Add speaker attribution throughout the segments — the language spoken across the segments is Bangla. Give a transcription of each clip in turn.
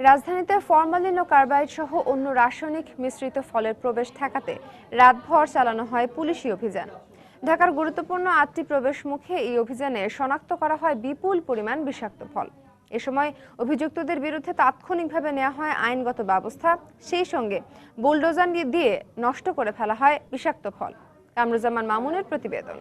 Speaker 1: রাজধানীতে ফরমালিন ও কার্বাইড সহ অন্য রাসায়নিক মিশ্রিত ফলের প্রবেশ ঠেকাতে রাতভর চালানো হয় পুলিশি অভিযান। ঢাকার গুরুত্বপূর্ণ আটটি প্রবেশ মুখে এই অভিযানে শনাক্ত করা হয় বিপুল পরিমাণ বিষাক্ত ফল। এ সময় অভিযুক্তদের বিরুদ্ধে তাৎক্ষণিকভাবে নেওয়া হয় আইনগত ব্যবস্থা, সেই সঙ্গে বুলডোজার দিয়ে নষ্ট করে ফেলা হয় বিষাক্ত ফল। কামরুজ্জামান মামুনের প্রতিবেদন।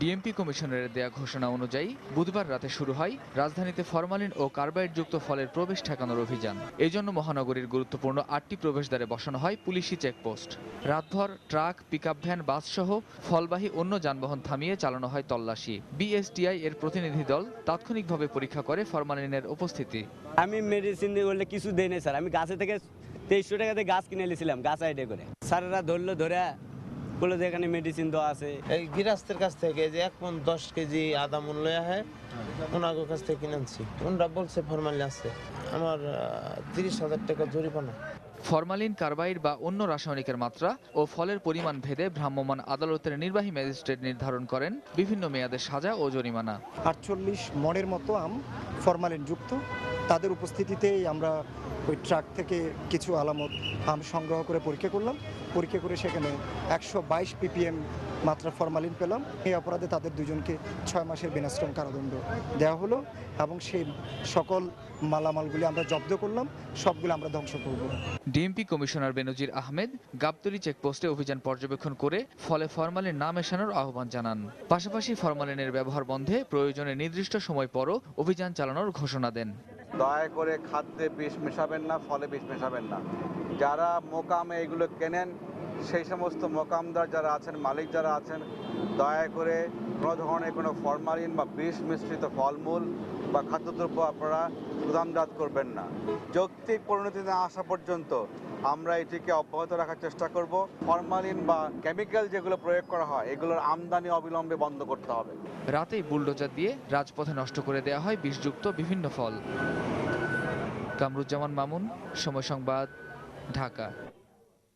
Speaker 2: ডিএমপি কমিশনারের দেয়া ঘোষণা অনুযায়ী বুধবার রাতে শুরু হয় রাজধানীতে ফরমালিন ও কার্বাইডযুক্ত ফলের প্রবেশ ঠেকানোর অভিযান। এই জন্য মহানগরীর গুরুত্বপূর্ণ আটটি প্রবেশদ্বারে বসানো হয় পুলিশি চেকপোস্ট। রাতভর ট্রাক, পিকআপ ভ্যান বাস সহ ফলবাহী অন্য যানবাহন থামিয়ে চালানো হয় তল্লাশি। বিএসটিআই এর প্রতিনিধি দল তাৎক্ষণিকভাবে পরীক্ষা করে ফরমালিনের উপস্থিতি।
Speaker 3: আমি মেডিসিন বললে কিছু দেয় স্যার। আমি গাছে থেকে তেইশশো টাকাতে গাছ কিনে নিয়েছিলাম গাছ আইডে করে। স্যারেরা ধরলো, ধরে বলল যে এখানে মেডিসিন দেওয়া আছে।
Speaker 4: এই গৃহস্থের কাছ থেকে যে এক মন দশ কেজি আদা মূল্য হয় ওনাদের কাছ থেকে কিনে আনছি ওনারা বলছে ফরমালি আছে। আমার তিরিশ হাজার টাকা জরিমানা।
Speaker 2: ফরমালিন কার্বাইড বা অন্য রাসায়নিকের মাত্রা ও ফলের পরিমাণ ভেদে ভ্রাম্যমাণ আদালতের নির্বাহী ম্যাজিস্ট্রেট নির্ধারণ করেন বিভিন্ন মেয়াদে সাজা ও জরিমানা।
Speaker 5: আটচল্লিশ মনের মতো আম ফরমালিন যুক্ত তাদের উপস্থিতিতেই আমরা ওই ট্রাক থেকে কিছু আলামত আম সংগ্রহ করে পরীক্ষা করলাম। পরীক্ষা করে সেখানে একশো বাইশ পিপিএম মাত্রা ফরমালিন পেলাম। এই অপরাধে তাদের দুজনকে ছয় মাসের বিনাশ্রম কারাদণ্ড দেওয়া হলো এবং সেই সকল মালামালগুলি আমরা জব্দ করলাম সবগুলো আমরা ধ্বংস করব।
Speaker 2: ডিএমপি কমিশনার বেনজির আহমেদ গাবতলী চেকপোস্টে অভিযান পর্যবেক্ষণ করে ফলে ফরমালিন না মেশানোর আহ্বান জানান। পাশাপাশি ফরমালিনের ব্যবহার বন্ধে প্রয়োজনে নির্দিষ্ট সময় পরও অভিযান চালানোর ঘোষণা দেন।
Speaker 6: দয়া করে খাদ্যে বিষ মেশাবেন না ফলে বিষ মেশাবেন না। যারা মোকামে এগুলো কেনেন, সেই সমস্ত মোকামদার যারা আছেন, মালিক যারা আছেন, দয়া করে কোনো ধরনের কোনো ফরমালিন বা বিষ মিশ্রিত ফলমূল বা খাদ্যদ্রব্য আপনারা গুদামজাত করবেন না। যৌক্তিক পরিণতি না আসা পর্যন্ত আমরা এটিকে অব্যাহত রাখার চেষ্টা করব। ফরমালিন বা কেমিক্যাল যেগুলো প্রয়োগ করা হয়, এগুলোর আমদানি অবিলম্বে বন্ধ করতে হবে।
Speaker 2: রাতেই বুলডোজার দিয়ে রাজপথে নষ্ট করে দেওয়া হয় বিষযুক্ত বিভিন্ন ফল। কামরুজ্জামান মামুন, সময় সংবাদ। ढाका।